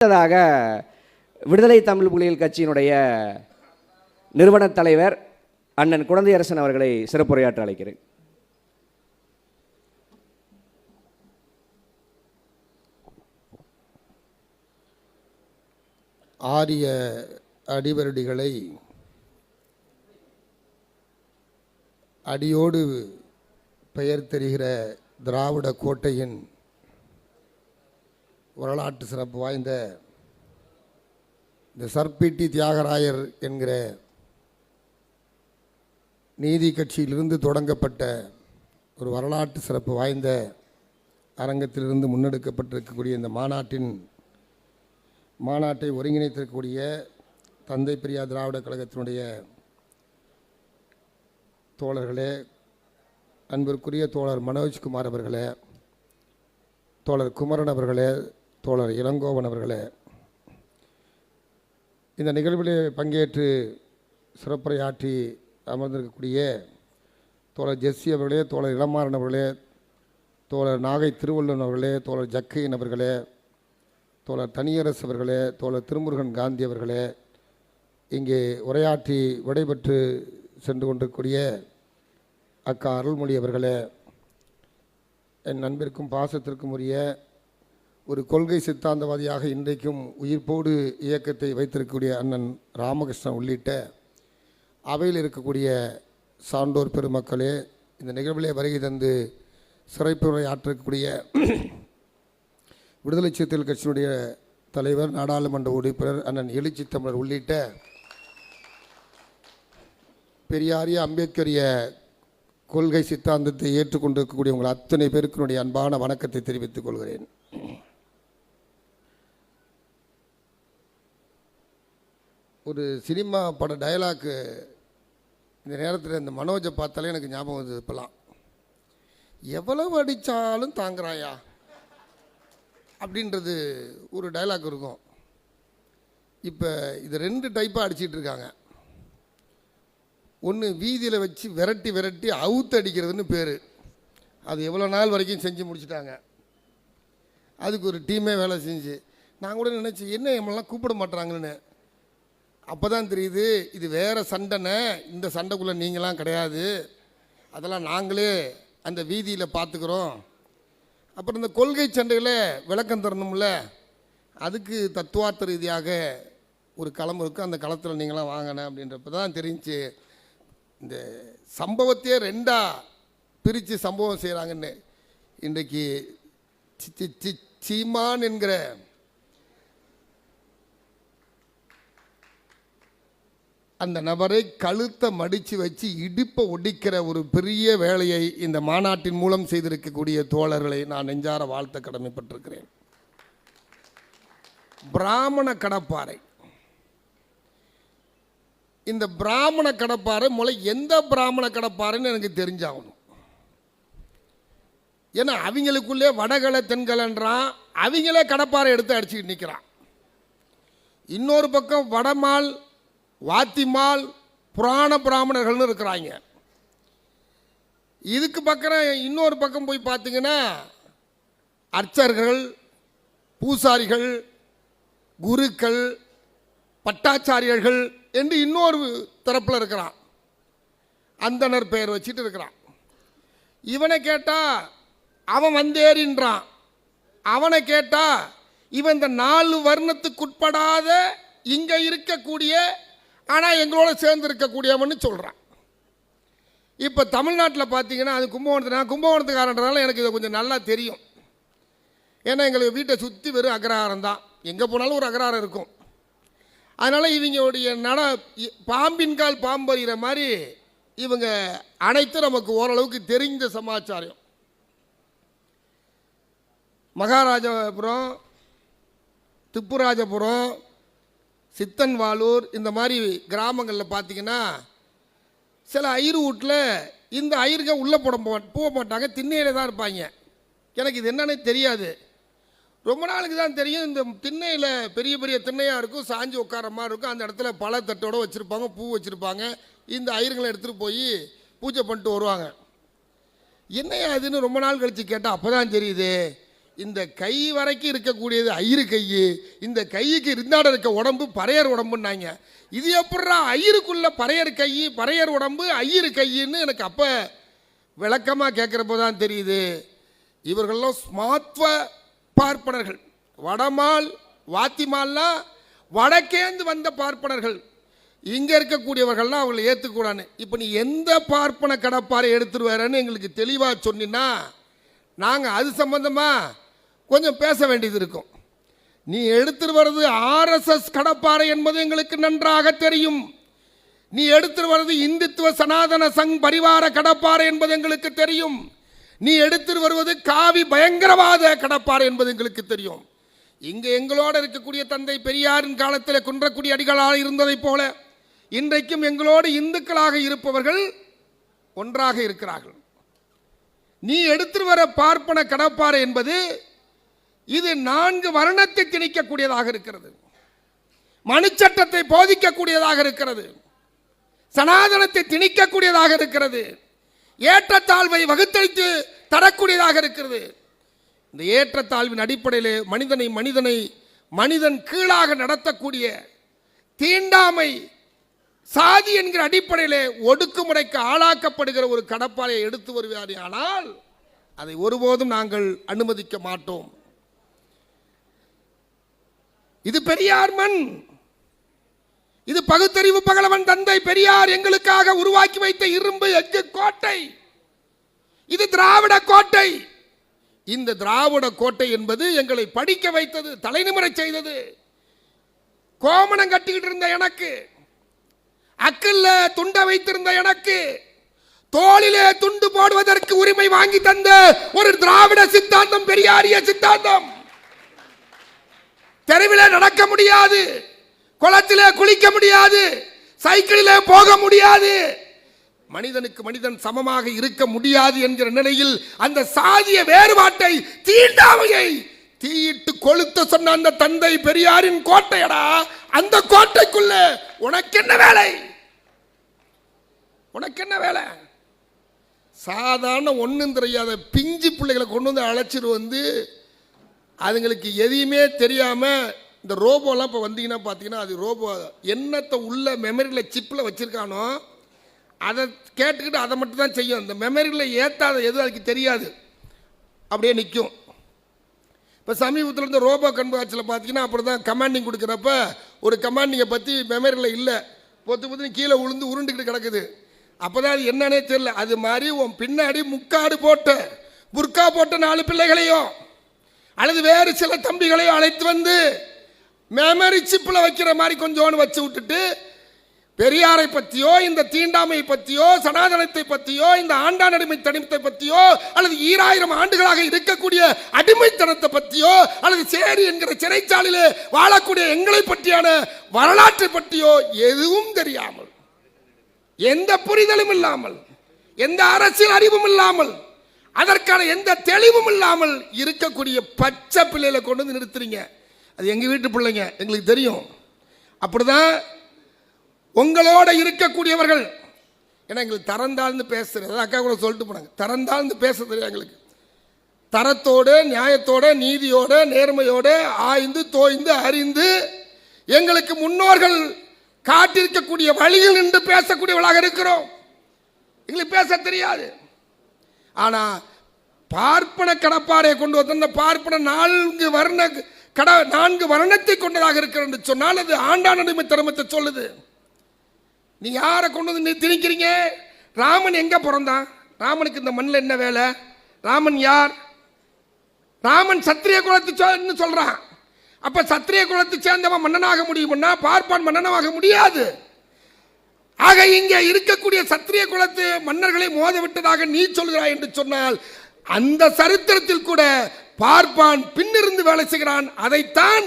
அடுத்ததாக விடுதலை தமிழ் புலிகள் கட்சியினுடைய நிறுவனத் தலைவர் அண்ணன் குழந்தையரசன் அவர்களை சிறப்புரையாற்ற அழைக்கிறேன். ஆரிய அடிவருடிகளை அடியோடு பெயர் தெரிகிற திராவிட கோட்டையின் வரலாற்று சிறப்பு வாய்ந்த இந்த சர்பிடி தியாகராயர் என்கிற நீதி கட்சியிலிருந்து தொடங்கப்பட்ட ஒரு வரலாற்று சிறப்பு வாய்ந்த அரங்கத்திலிருந்து முன்னெடுக்கப்பட்டிருக்கக்கூடிய இந்த மாநாட்டின் மாநாட்டை ஒருங்கிணைத்திருக்கக்கூடிய தந்தை பெரியா திராவிட கழகத்தினுடைய தோழர்களே அன்பிற்குரிய தோழர் மனோஜ்குமார் அவர்களே தோழர் குமரன் அவர்களே தோழர் இளங்கோவன் அவர்களே இந்த நிகழ்விலே பங்கேற்று சிறப்புரையாற்றி அமர்ந்திருக்கக்கூடிய தோழர் ஜெஸ்ஸி அவர்களே தோழர் இளமாறன் அவர்களே தோழர் நாகை திருவள்ளுவன் அவர்களே தோழர் ஜக்கையன் அவர்களே தோழர் தனியரசு அவர்களே தோழர் திருமுருகன் காந்தி அவர்களே இங்கே உரையாற்றி விடைபெற்று சென்று கொண்டிருக்கூடிய அக்கா அருள்மொழி அவர்களே என் நண்பிற்கும் பாசத்திற்கும் உரிய ஒரு கொள்கை சித்தாந்தவாதியாக இன்றைக்கும் உயிர்ப்போடு இயக்கத்தை வைத்திருக்கக்கூடிய அண்ணன் ராமகிருஷ்ணன் உள்ளிட்ட அவையில் இருக்கக்கூடிய சான்றோர் பெருமக்களே இந்த நிகழ்விலே வருகை தந்து சிறைப்புரை ஆற்றக்கூடிய விடுதலை சிறுத்தைகள் கட்சியினுடைய தலைவர் நாடாளுமன்ற உறுப்பினர் அண்ணன் எழுச்சி தமிழர் உள்ளிட்ட பெரியாரிய அம்பேத்கரிய கொள்கை சித்தாந்தத்தை ஏற்றுக்கொண்டிருக்கக்கூடிய உங்கள் அத்தனை பேருக்கினுடைய அன்பான வணக்கத்தை தெரிவித்துக் கொள்கிறேன். ஒரு சினிமா பட டயலாக்கு இந்த நேரத்தில் இந்த மனோஜை பார்த்தாலே எனக்கு ஞாபகம் வருது இப்போலாம் எவ்வளவு அடித்தாலும் தாங்குறாயா? அப்படின்றது ஒரு டயலாக் இருக்கும். இப்போ இது ரெண்டு டைப்பாக அடிச்சிட்டு இருக்காங்க. ஒன்று வீதியில் வச்சு விரட்டி விரட்டி அவுத்து அடிக்கிறதுன்னு பேர். அது எவ்வளோ நாள் வரைக்கும் செஞ்சு முடிச்சிட்டாங்க. அதுக்கு ஒரு டீமே வேலை செஞ்சு. நான் கூட நினச்சி என்ன நம்மளாம் கூப்பிட மாட்டாங்கன்னு அப்போ தான் தெரியுது இது வேறு சண்டைன்னு. இந்த சண்டைக்குள்ளே நீங்களாம் கிடையாது. அதெல்லாம் நாங்களே அந்த வீதியில் பார்த்துக்குறோம் அப்புறம் இந்த கொள்கை சண்டையில் விளக்கம் தரணும்ல அதுக்கு தத்துவார்த்த ரீதியாக ஒரு களம் இருக்குது அந்த களத்தில் நீங்களாம் வாங்கினேன் அப்படின்றப்ப தான் தெரிஞ்சு இந்த சம்பவத்தையே ரெண்டாக பிரித்து சம்பவம் செய்கிறாங்கன்னு இன்றைக்கு சி- சி- சீமான் என்கிற அந்த நபரை கழுத்தை மடித்து வச்சு இடுப்பை ஒடிக்கிற ஒரு பெரிய வேலையை இந்த மாநாட்டின் மூலம் செய்திருக்கக்கூடிய தோழர்களை நான் நெஞ்சார வாழ்த்த கடமைப்பட்டிருக்கிறேன். பிராமண கடப்பாறை. இந்த பிராமண கடப்பாறை முளை எந்த பிராமண கடப்பாறைன்னு எனக்கு தெரிஞ்சாகணும். ஏன்னா அவங்களுக்குள்ளே வடகலை தென்கலன்றான் அவங்களே கடப்பாறை எடுத்து அடிச்சுக்கிட்டு நிற்கிறான் இன்னொரு பக்கம் வடமால் வாத்திமால் புராண பிராமணர்கள்னு இருக்கிறாங்க. இதுக்கு பக்கம் இன்னொரு பக்கம் போய் பார்த்தீங்கன்னா அர்ச்சர்கள் பூசாரிகள் குருக்கள் பட்டாச்சாரியர்கள் என்று இன்னொரு தரப்பில் இருக்கிறான். அந்தனர் பெயர் வச்சுட்டு இருக்கிறான். இவனை கேட்டால் அவன் வந்தேறின்றான். அவனை கேட்டால் இவன் இந்த நாலு வர்ணத்துக்குட்படாத இங்கே இருக்கக்கூடிய ஆனால் எங்களோட சேர்ந்து இருக்கக்கூடியவன்னு சொல்கிறான் இப்போ தமிழ்நாட்டில் பார்த்தீங்கன்னா அது கும்பகோணத்து நான் கும்பகோணத்துக்காரன்றதால எனக்கு இது கொஞ்சம் நல்லா தெரியும். ஏன்னா எங்களுக்கு வீட்டை சுற்றி வெறும் அக்ரஹாரம் தான். எங்கே போனாலும் ஒரு அக்ரஹாரம் இருக்கும். அதனால் இவங்களுடைய நட இ- பாம்பின் கால் பாம்பறிகிற மாதிரி இவங்க அனைத்தும் நமக்கு ஓரளவுக்கு தெரிந்த சமாச்சாரம். மகாராஜபுரம் திப்புராஜபுரம் சித்தன்வாலூர் இந்த மாதிரி கிராமங்களில் பார்த்தீங்கன்னா சில ஐயர் வீட்டில் இந்த ஐயருங்க உள்ளே போட போக மாட்டாங்க திண்ணையில தான் இருப்பாங்க. எனக்கு இது என்னன்னு தெரியாது. ரொம்ப நாளுக்கு தான் தெரியும் இந்த திண்ணையில் பெரிய பெரிய திண்ணையாக இருக்கும் சாஞ்சி உட்கார மாதிரி இருக்கும். அந்த இடத்துல பழத்தட்டோடு வச்சுருப்பாங்க பூ வச்சுருப்பாங்க. இந்த ஐயருங்களை எடுத்துகிட்டு போய் பூஜை பண்ணிட்டு வருவாங்க. என்னையா அதுன்னு ரொம்ப நாள் கழித்து கேட்டால் அப்போ தான் தெரியுது. இந்த கை வரைக்கும் இருக்கக்கூடியது ஐயரு கை இந்த கைக்கு இருந்தாட இருக்க உடம்பு பறையர் உடம்புன்னாங்க. இது எப்படா ஐயருக்குள்ள பறையர் கை பறையர் உடம்பு ஐயரு கைன்னு எனக்கு அப்போ விளக்கமாக கேட்குறப்போ தான் தெரியுது. இவர்கள்லாம் ஸ்மாத்வ பார்ப்பனர்கள். வடமால் வாத்திமால்லாம் வடக்கேந்து வந்த பார்ப்பனர்கள். இங்கே இருக்கக்கூடியவர்கள்லாம் அவங்களை ஏற்றுக்கூடாது இப்போ நீ எந்த பார்ப்பன கடப்பாரை எடுத்துட்டு வரேன்னு எங்களுக்கு தெளிவாக சொன்னீன்னா நாங்கள் அது சம்மந்தமாக கொஞ்சம் பேச வேண்டியது இருக்கும். நீ எடுத்துட்டு வர்றது ஆர்எஸ்எஸ் கடப்பாறை என்பது எங்களுக்கு நன்றாக தெரியும். நீ எடுத்துட்டு வர்றது இந்துத்துவ சனாதன சங் பரிவார கடப்பாறை என்பது எங்களுக்கு தெரியும். நீ எடுத்துட்டு வருவது காவி பயங்கரவாத கடப்பாறை என்பது எங்களுக்கு தெரியும். இங்கே எங்களோட இருக்கக்கூடிய தந்தை பெரியாரின் காலத்தில் குன்றக்குடி அடிகளாக இருந்ததைப் போல இன்றைக்கும் எங்களோடு இந்துக்களாக இருப்பவர்கள் ஒன்றாக இருக்கிறார்கள். நீ எடுத்துட்டு வர பார்ப்பன கடப்பாறை என்பது இது நான்கு வருணத்தை திணிக்கக்கூடியதாக இருக்கிறது. மனுச்சட்டத்தை போதிக்கக்கூடியதாக இருக்கிறது. சனாதனத்தை திணிக்கக்கூடியதாக இருக்கிறது. ஏற்றத்தாழ்வை வகுத்தளித்து தரக்கூடியதாக இருக்கிறது. இந்த ஏற்றத்தாழ்வின் அடிப்படையிலே மனிதனை மனிதனை மனிதன் கீழாக நடத்தக்கூடிய தீண்டாமை சாதி என்கிற அடிப்படையிலே ஒடுக்குமுறைக்கு ஆளாக்கப்படுகிற ஒரு கடப்பாறையை எடுத்து வருவார் ஆனால் அதை ஒருபோதும் நாங்கள் அனுமதிக்க மாட்டோம். இது பெரியார் மண். இது பகுத்தறிவு பகலவன் தந்தை பெரியார் எங்களுக்காக உருவாக்கி வைத்த இரும்பு எஃகு கோட்டை. இது திராவிட கோட்டை. இந்த திராவிட கோட்டை என்பது எங்களை படிக்க வைத்தது தலைநிமுறை செய்தது. கோமணம் கட்டிக்கிட்டு இருந்த எனக்கு அக்கல்ல துண்ட வைத்திருந்த எனக்கு தோளிலே துண்டு போடுவதற்கு உரிமை வாங்கி தந்த ஒரு திராவிட சித்தாந்தம் பெரியாரிய சித்தாந்தம். தெருவில் நடக்க முடியாது. குளத்திலே குளிக்க முடியாது. சைக்கிளிலே போக முடியாது. மனிதனுக்கு மனிதன் சமமாக இருக்க முடியாது என்கிற நிலையில் அந்த சாதிய வேறுபாட்டை தீண்டாமையை தீயிட்டு கொளுத்த சொன்ன அந்த தந்தை பெரியாரின் கோட்டையடா. அந்த கோட்டைக்குள்ள உனக்கு என்ன வேலை? உனக்கு என்ன வேலை? சாதாரண ஒன்றும் தெரியாத பிஞ்சு பிள்ளைகளை கொண்டு வந்து அழைச்சிட்டு வந்து அதுங்களுக்கு எதையுமே தெரியாமல் இந்த ரோபோலாம் இப்போ வந்தீங்கன்னா பார்த்தீங்கன்னா அது ரோபோ என்னத்தை உள்ள மெமரியில் சிப்பில் வச்சுருக்கானோ அதை கேட்டுக்கிட்டு அதை மட்டும் தான் செய்யும். இந்த மெமரியில் ஏற்றாத எதுவும் அதுக்கு தெரியாது. அப்படியே நிற்கும் இப்போ சமீபத்தில் இந்த ரோபோ கண்காட்சியில் பார்த்தீங்கன்னா அப்படி தான் கமாண்டிங் கொடுக்குறப்ப ஒரு கமாண்டிங்கை பற்றி மெமரியில் இல்லை. பொத்து பொத்து கீழே உளுந்து உருண்டுக்கிட்டு கிடக்குது. அப்போ தான் அது என்னன்னே தெரியல. அது மாதிரி உன் பின்னாடி முக்காடு போட்ட புர்கா போட்ட நாலு பிள்ளைகளையும் அல்லது வேறு சில தம்பிகளையும் அழைத்து வந்து மெமரி சிப்பில் வைக்கிற மாதிரி கொஞ்சோன்னு வச்சு விட்டுட்டு பெரியாரை பற்றியோ இந்த தீண்டாமை பற்றியோ சனாதனத்தை பற்றியோ இந்த ஆண்டான் தனிமத்தை பற்றியோ அல்லது ஈராயிரம் ஆண்டுகளாக இருக்கக்கூடிய அடிமைத்தனத்தை பற்றியோ அல்லது சேரி என்கிற சிறைச்சாலையில் வாழக்கூடிய எங்களை பற்றியான வரலாற்றை பற்றியோ எதுவும் தெரியாமல் எந்த புரிதலும் இல்லாமல் எந்த அரசியல் அறிவும் இல்லாமல் அதற்கான எந்த தெளிவும் இல்லாமல் இருக்கக்கூடிய பச்சை பிள்ளைகளை கொண்டு வந்து நிறுத்துறீங்க. அது எங்கள் வீட்டு பிள்ளைங்க எங்களுக்கு தெரியும். அப்படிதான் உங்களோட இருக்கக்கூடியவர்கள். ஏன்னா எங்களுக்கு தரந்தாழ்ந்து பேசுறது. அக்கா கூட சொல்லிட்டு போனாங்க. தரந்தாழ்ந்து பேச தெரியும் எங்களுக்கு? தரத்தோடு நியாயத்தோட நீதியோட நேர்மையோட ஆய்ந்து தோய்ந்து அறிந்து எங்களுக்கு முன்னோர்கள் காட்டிருக்கக்கூடிய வழியில் நின்று பேசக்கூடியவளாக இருக்கிறோம். எங்களுக்கு பேச தெரியாது. ஆனால் பார்ப்பன கடப்பாறை கொண்டு வந்து அந்த பார்ப்பன நான்கு வர்ண கட நான்கு வர்ணத்தை கொண்டதாக இருக்கிறது சொன்னால் அது ஆண்டான அடிமை தர்மத்தை சொல்லுது. நீ யாரை கொண்டு வந்து திணிக்கிறீங்க? ராமன் எங்கே பிறந்தான்? ராமனுக்கு இந்த மண்ணில் என்ன வேலை? ராமன் யார்? ராமன் சத்திரிய குலத்தை சொன்னு சொல்றான்? அப்ப சத்திரிய குலத்தை சேர்ந்தவன் மன்னனாக முடியும்னா பார்ப்பான் மன்னனாக முடியாது. ஆக இங்கே இருக்கக்கூடிய சத்திரிய குலத்து மன்னர்களை மோத விட்டதாக நீ சொல்கிறாய் என்று சொன்னால் அந்த சரித்திரத்தில் கூட பார்ப்பான் பின்னிருந்து வேலை செய்கிறான். அதைத்தான்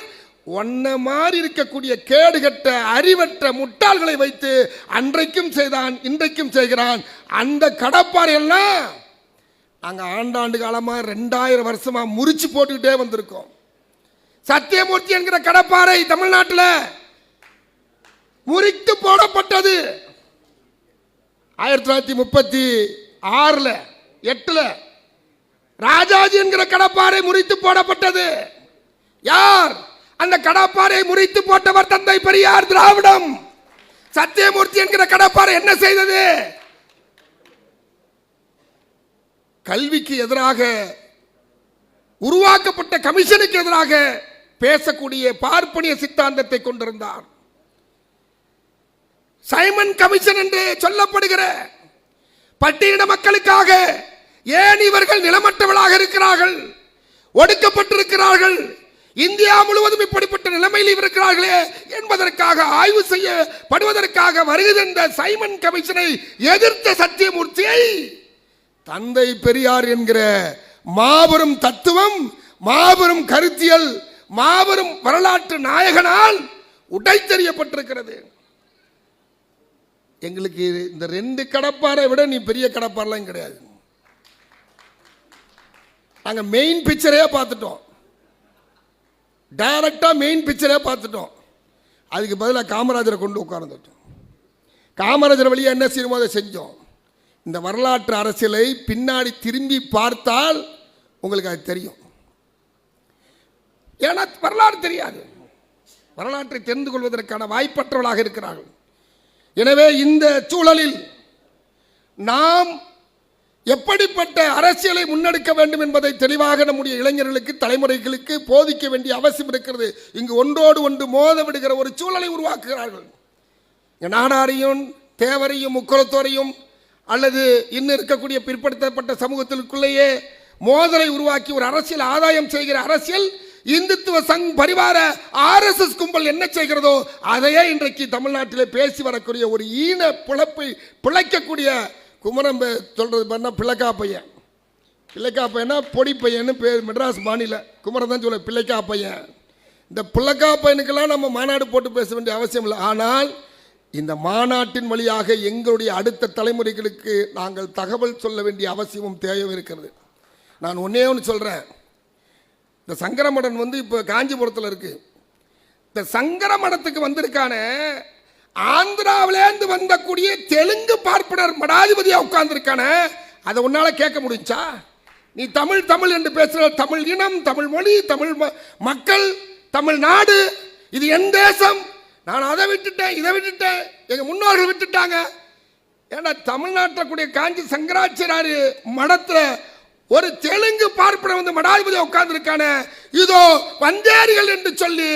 ஒன்ன மாதிரி இருக்கக்கூடிய கேடுகட்ட அறிவற்ற முட்டாள்களை வைத்து அன்றைக்கும் செய்தான் இன்றைக்கும் செய்கிறான். அந்த கடப்பாறை எல்லாம் நாங்கள் ஆண்டாண்டு காலமாக ரெண்டாயிரம் வருஷமாக முறிச்சு போட்டுக்கிட்டே வந்திருக்கோம். சத்தியமூர்த்தி என்கிற கடப்பாறை தமிழ்நாட்டில் முறித்து போடப்பட்டது. ஆயிரத்தி தொள்ளாயிரத்தி முப்பத்தி ஆறில் எட்டில் ராஜாஜி என்கிற கடப்பாறை முறித்து போடப்பட்டது. யார் அந்த கடப்பாறை முறித்து போட்டவர் தந்தை பெரியார் திராவிடம்? சத்தியமூர்த்தி என்கிற கடப்பாறை என்ன செய்தது? கல்விக்கு எதிராக உருவாக்கப்பட்ட கமிஷனுக்கு எதிராக பேசக்கூடிய பார்ப்பனிய சித்தாந்தத்தை கொண்டிருந்தார். சைமன் கமிஷன் என்று சொல்லப்படுகிற பட்டியலின மக்களுக்காக ஏன் இவர்கள் நிலமற்றவர்களாக இருக்கிறார்கள்? ஒடுக்கப்பட்டிருக்கிறார்கள். இந்தியா முழுவதும் இப்படிப்பட்ட நிலைமையில் இருக்கிறார்களே என்பதற்காக ஆய்வு செய்யப்படுவதற்காக வருகின்ற சைமன் கமிஷனை எதிர்த்த சத்தியமூர்த்தியை தந்தை பெரியார் என்கிற மாபெரும் தத்துவம் மாபெரும் கருத்தியல் மாபெரும் வரலாற்று நாயகனால் உடைத்தெறியப்பட்டிருக்கிறது. எங்களுக்கு இந்த ரெண்டு கடப்பாரை விட நீ பெரிய கடப்பாரெலாம் கிடையாது. நாங்கள் மெயின் பிக்சரே பார்த்துட்டோம். டைரக்டாக மெயின் பிக்சரே பார்த்துட்டோம். அதுக்கு பதிலாக காமராஜரை கொண்டு உட்கார்ந்துட்டோம். காமராஜர் வழியாக என்ன செய்யணுமோ அதை செஞ்சோம். இந்த வரலாற்று அரசியலை பின்னாடி திரும்பி பார்த்தால் உங்களுக்கு அது தெரியும். ஏன்னா வரலாறு தெரியாது. வரலாற்றை தெரிந்து கொள்வதற்கான வாய்ப்பற்றவர்களாக இருக்கிறார்கள். எனவே இந்த சூழலில் நாம் எப்படிப்பட்ட அரசியலை முன்னெடுக்க வேண்டும் என்பதை தெளிவாக நம்முடைய இளைஞர்களுக்கு தலைமுறைகளுக்கு போதிக்க வேண்டிய அவசியம் இருக்கிறது. இங்கு ஒன்றோடு ஒன்று மோத விடுகிற ஒரு சூழலை உருவாக்குகிறார்கள். நாடாரையும் தேவரையும் முக்கலத்தோரையும் அல்லது இன்னும் இருக்கக்கூடிய பிற்படுத்தப்பட்ட சமூகத்திற்குள்ளேயே மோதலை உருவாக்கி ஒரு அரசியல் ஆதாயம் செய்கிற அரசியல் இந்துத்துவ சங் பரிவார ஆர்எஸ்எஸ் கும்பல் என்ன செய்கிறதோ அதையே இன்றைக்கு தமிழ்நாட்டிலே பேசி வரக்கூடிய ஒரு ஈன பிழப்பை பிழைக்கக்கூடிய குமரம் பே- சொல்றது பண்ண பிள்ளைக்கா பையன். பிள்ளைக்கா பையனா பொடி பையன்னு பேர் மெட்ராஸ் மாநில. குமரம் தான் சொல்ல பிள்ளைக்கா பையன். இந்த பிள்ளைக்கா பையனுக்கெல்லாம் நம்ம மாநாடு போட்டு பேச வேண்டிய அவசியம் இல்லை. ஆனால் இந்த மாநாட்டின் வழியாக எங்களுடைய அடுத்த தலைமுறைகளுக்கு நாங்கள் தகவல் சொல்ல வேண்டிய அவசியமும் தேவையும் இருக்கிறது. நான் ஒன்னே ஒன்று சொல்கிறேன் இந்த சங்கரமடன் வந்து இப்போ காஞ்சிபுரத்தில் இருக்கு. இந்த சங்கரமடத்துக்கு வந்திருக்கான ஆந்திராவிலேருந்து வந்தக்கூடிய தெலுங்கு பார்ப்பனர் மடாதிபதியாக உட்கார்ந்துருக்கான அதை உன்னால் கேட்க முடிஞ்சா? நீ தமிழ் தமிழ் என்று பேசுகிற தமிழ் இனம் தமிழ் மொழி தமிழ் ம- மக்கள் தமிழ் நாடு இது என் தேசம். நான் அதை விட்டுட்டேன் இதை விட்டுட்டேன் எங்கள் முன்னோர்கள் விட்டுட்டாங்க. ஏன்னா தமிழ்நாட்டில் கூடிய காஞ்சி சங்கராச்சாரி மடத்தில் ஒரு தெலுங்கு பார்ப்பன வந்து மடாதிபதி உட்கார்ந்துருக்கான இதோ வந்தேரிகள் என்று சொல்லி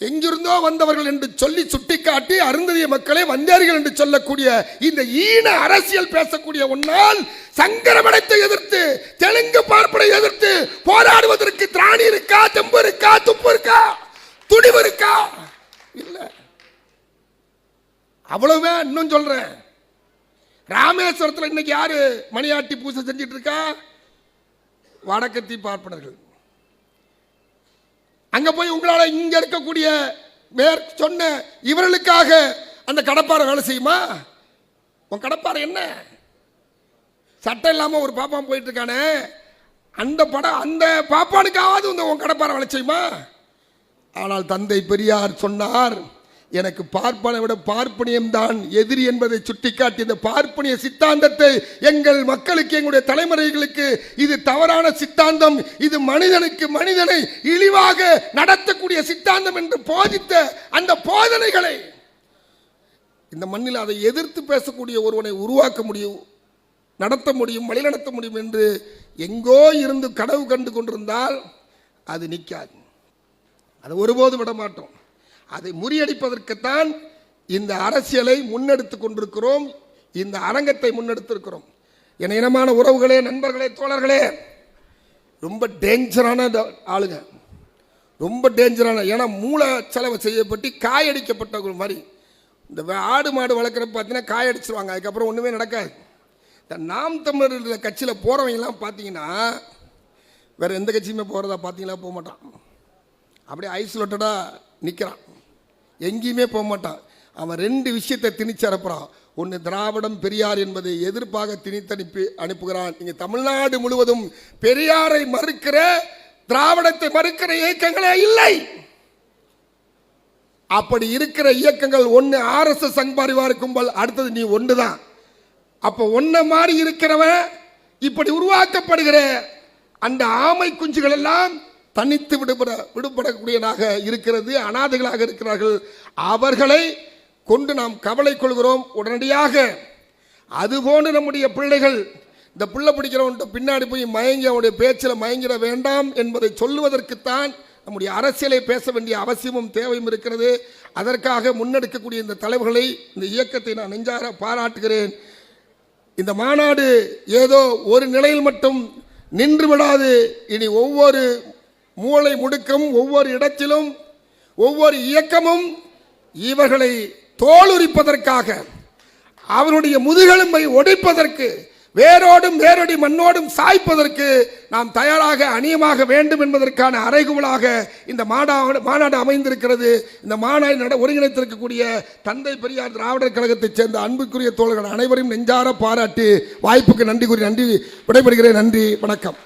எங்கிருந்தோ வந்தவர்கள் என்று சொல்லி சுட்டிக்காட்டி அருந்ததிய மக்களை வந்தேரிகள் என்று சொல்லக்கூடிய இந்த ஈன அரசியல் பேசக்கூடிய உன்னால் சங்கரமடத்தை எதிர்த்து தெலுங்கு பார்ப்பனை எதிர்த்து போராடுவதற்கு திராணி இருக்கா தெம்பு இருக்கா துப்பு இருக்கா துணிவு இருக்கா? இல்ல. அவ்வளவுவே இன்னும் சொல்றேன். ராமேஸ்வரத்தில் இன்னைக்கு யாரு மணியாட்டி பூசை செஞ்சிட்டு இருக்கா? வடக்கத்தி பார்ப்பனர்கள். அங்க போய் உங்களால இங்க இருக்கக்கூடிய மேற் சொன்ன இவர்களுக்காக அந்த கடப்பாறை வேலை செய்யுமா? உன் கடப்பாறை என்ன? சட்டம் இல்லாம ஒரு பாப்பான் போயிட்டு இருக்கானே. அந்த படம் அந்த பாப்பானுக்காவது உன் கடப்பாறை வேலை செய்யுமா? ஆனால் தந்தை பெரியார் சொன்னார் எனக்கு பார்ப்பனை விட பார்ப்பனியம் தான் எதிரி என்பதை சுட்டிக்காட்டி இந்த பார்ப்பனிய சித்தாந்தத்தை எங்கள் மக்களுக்கு எங்களுடைய தலைமுறைகளுக்கு இது தவறான சித்தாந்தம். இது மனிதனுக்கு மனிதனை இழிவாக நடத்தக்கூடிய சித்தாந்தம் என்று போதித்த அந்த போதனைகளை இந்த மண்ணில் அதை எதிர்த்து பேசக்கூடிய ஒருவனை உருவாக்க முடியும் நடத்த முடியும் வழிநடத்த முடியும் என்று எங்கோ இருந்து கனவு கண்டு கொண்டிருந்தால் அது நிற்காது அதை ஒருபோதும் விட மாட்டோம் அதை முறியடிப்பதற்குத்தான் இந்த அரசியலை முன்னெடுத்து கொண்டிருக்கிறோம் இந்த அரங்கத்தை முன்னெடுத்திருக்கிறோம். என இனமான உறவுகளே நண்பர்களே தோழர்களே ரொம்ப டேஞ்சரான ஆளுங்க. ரொம்ப டேஞ்சரான ஏன்னா மூளை செலவு செய்யப்பட்டு காயடிக்கப்பட்ட மாதிரி. இந்த ஆடு மாடு வளர்க்குற பார்த்தீங்கன்னா காயடிச்சிருவாங்க அதுக்கப்புறம் ஒன்றுமே நடக்காது. இந்த நாம் தமிழர் கட்சியில் போகிறவங்கலாம் பார்த்தீங்கன்னா வேறு எந்த கட்சியுமே போகிறதா பார்த்தீங்களா போக மாட்டான். அப்படியே ஐசோலேட்டடாக நிற்கிறான் எங்கேயுமே போக மாட்டான். அவன் ரெண்டு விஷயத்தை திணிச்சு அனுப்புகிறான் ஒன்று திராவிடம் பெரியார் என்பதை எதிர்ப்பாக திணித்தனுப்பி அனுப்புகிறான். இங்கே தமிழ்நாடு முழுவதும் பெரியாரை மறுக்கிற திராவிடத்தை மறுக்கிற இயக்கங்களே இல்லை. அப்படி இருக்கிற இயக்கங்கள் ஒன்று ஆர்எஸ்எஸ் சங்பாரிவார கும்பல் அடுத்தது நீ ஒன்று தான் அப்போ ஒன்றை மாதிரி இருக்கிறவன் இப்படி உருவாக்கப்படுகிற அந்த ஆமை குஞ்சுகள் எல்லாம் தனித்து விடுபட விடுபடக்கூடியதாக இருக்கிறது அனாதைகளாக இருக்கிறார்கள். அவர்களை கொண்டு நாம் கவலை கொள்கிறோம் உடனடியாக. அதுபோன்று நம்முடைய பிள்ளைகள் இந்த பிள்ளை பிடிக்கிறவன்ட்டு பின்னாடி போய் மயங்கி அவனுடைய பேச்சில் மயங்கிட வேண்டாம் என்பதை சொல்லுவதற்குத்தான் நம்முடைய அரசியலை பேச வேண்டிய அவசியமும் தேவையும் இருக்கிறது. அதற்காக முன்னெடுக்கக்கூடிய இந்த தலைவர்களை இந்த இயக்கத்தை நான் நெஞ்சார பாராட்டுகிறேன். இந்த மாநாடு ஏதோ ஒரு நிலையில் மட்டும் நின்று விடாது இனி ஒவ்வொரு மூளை முடுக்கம் ஒவ்வொரு இடத்திலும் ஒவ்வொரு இயக்கமும் இவர்களை தோலுரிப்பதற்காக அவருடைய முதுகெலும்பை ஒடிப்பதற்கு வேரோடும் வேரடி மண்ணோடும் சாய்ப்பதற்கு நாம் தயாராக அணியமாக வேண்டும் என்பதற்கான அறைகூவலாக இந்த மாநாடு மாநாடு அமைந்திருக்கிறது. இந்த மாநாடு நட ஒருங்கிணைத்திருக்கக்கூடிய தந்தை பெரியார் திராவிடர் கழகத்தைச் சேர்ந்த அன்புக்குரிய தோழர்கள் அனைவரையும் நெஞ்சார பாராட்டி வாய்ப்புக்கு நன்றி கூறி நன்றி விடைபெறுகிறேன். நன்றி வணக்கம்.